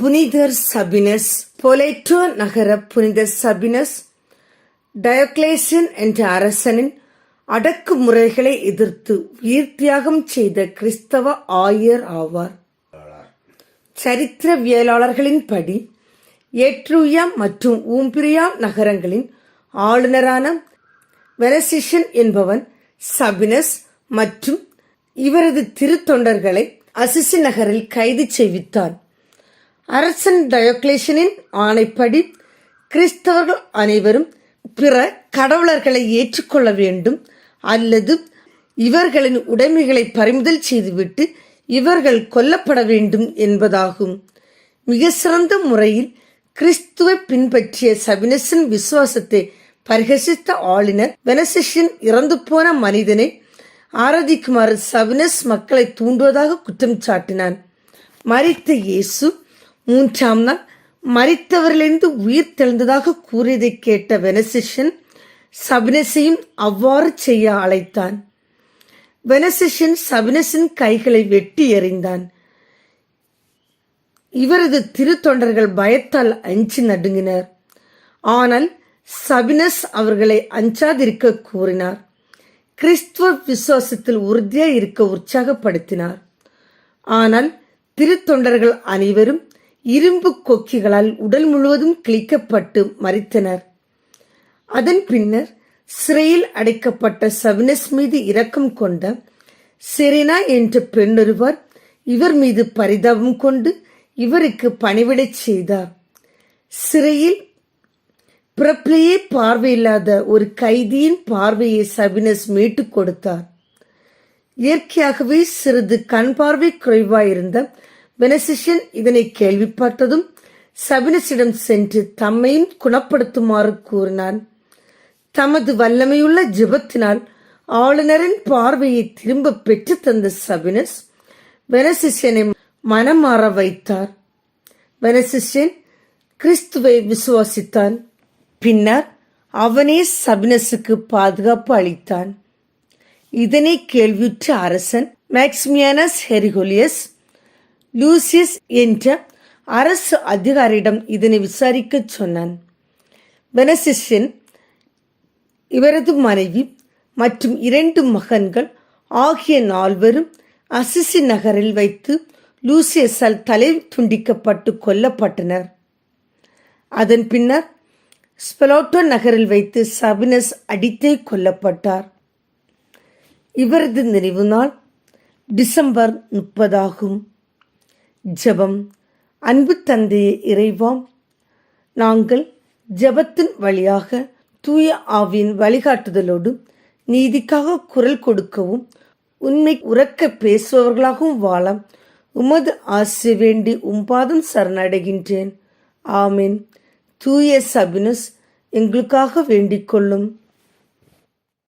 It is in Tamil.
புனிதர் சபினஸ் பொலைட்டோ நகர புனித சபினஸ் டயோக்ளேசியன் என்ற அரசனின் அடக்குமுறைகளை எதிர்த்து உயிர் தியாகம் செய்த கிறிஸ்தவ ஆயர் ஆவார். சரித்திரவியலாளர்களின்படி ஏட்ரூயா மற்றும் ஊம்பிரியா நகரங்களின் ஆளுநரான வெனசிஷன் என்பவன் சபினஸ் மற்றும் இவரது திருத்தொண்டர்களை அசிசி நகரில் கைது செய்வித்தான். அரசன் டயோக்லேஷனின் ஆணைப்படி கிறிஸ்தவர்கள் அனைவரும் பிற கடவுளர்களை ஏற்றுக்கொள்ள வேண்டும் அல்லது இவர்களின் உடைமைகளை பறிமுதல் செய்துவிட்டு இவர்கள் கொல்லப்பட வேண்டும் என்பதாகும். மிக சிறந்த முறையில் கிறிஸ்துவை பின்பற்றிய சபினஸின் விசுவாசத்தை பரிகசித்த ஆளுநர் வெனசிஷன் இறந்து போன மனிதனை ஆராதிக்குமாறு சபினஸ் மக்களை தூண்டுவதாக குற்றம் சாட்டினான் மறித்த இயேசு மூன்றாம் நாள் மறித்தவர்களிருந்து உயிர் தெழுந்ததாக கூறியதை கேட்ட வெனசிஷன் சபினஸையும் அவ்வாறு செய்ய அழைத்தான். வெனசிஷன் சபினஸின் கைகளை வெட்டி எறிந்தான். இவரது திருத்தொண்டர்கள் பயத்தால் அஞ்சி நடுங்கினர். ஆனால் சபினஸ் அவர்களை அஞ்சாதிருக்க கூறினார். கிறிஸ்துவ விசுவாசத்தில் உறுதியாக இருக்க உற்சாகப்படுத்தினார். ஆனால் திருத்தொண்டர்கள் அனைவரும் இரும்பு கொக்கிகளால் உடல் முழுவதும் கிழிக்கப்பட்டு மறித்தனர் அதன் பின்னர் சிறையில் அடைக்கப்பட்ட சவினஸ் மீது இரக்கம் கொண்ட செரினா என்ற பெண்ணொருவர் இவர் மீது பரிதாபம் கொண்டு இவருக்கு பணிவிடை செய்தார். சிறையில் பிறப்பிலேயே பார்வையில்லாத ஒரு கைதியின் பார்வையை சபினஸ் மீட்டுக் கொடுத்தார். இயற்கையாகவே சிறிது கண் பார்வை குறைவாயிருந்த வெனசிஷன் இதனை கேள்விப்பட்டதும் சபினஸிடம் சென்று தம்மையும் குணப்படுத்துமாறு கூறினான். தமது வல்லமையுள்ள ஜெபத்தினால் ஆளுநரின் பார்வையை திரும்ப பெற்று தந்த சபினஸ் வெனசிஷனை மனமாற வைத்தார். வெனசிஷன் கிறிஸ்துவை விசுவாசித்தான். பின்னர் அவனே சபினஸுக்கு பாதுகாப்பு அளித்தான். இதனை கேள்வியுற்ற அரசன் மேக்ஸ்மியானஸ் ஹெரிகோலியஸ் லூசியஸ் என்ற அரசு அதிகாரியிடம் இதனை விசாரிக்கச் சொன்னான். வெனசிஷன் இவரது மனைவி மற்றும் இரண்டு மகன்கள் ஆகிய நால்வரும் அசிசி நகரில் வைத்து லூசியஸால் தலை துண்டிக்கப்பட்டு கொல்லப்பட்டனர். அதன் பின்னர் ஸ்பெலோட்டோ நகரில் வைத்து சபினஸ் அடித்தே கொல்லப்பட்டார். இவரது நினைவு நாள் டிசம்பர் முப்பதாகும். ஜெபம். அன்பு தந்தையே இறைவாம் நாங்கள் ஜெபத்தின் வழியாக தூய ஆவியின் வழிகாட்டுதலோடு நீதிக்காக குரல் கொடுக்கவும் உண்மை உறக்க பேசுபவர்களாகவும் வாழ உமது ஆசை வேண்டி உம்பாதம் சரணடைகின்றேன். ஆமீன். தூய சபினஸ் எங்களுக்காக வேண்டிக் கொள்ளும்.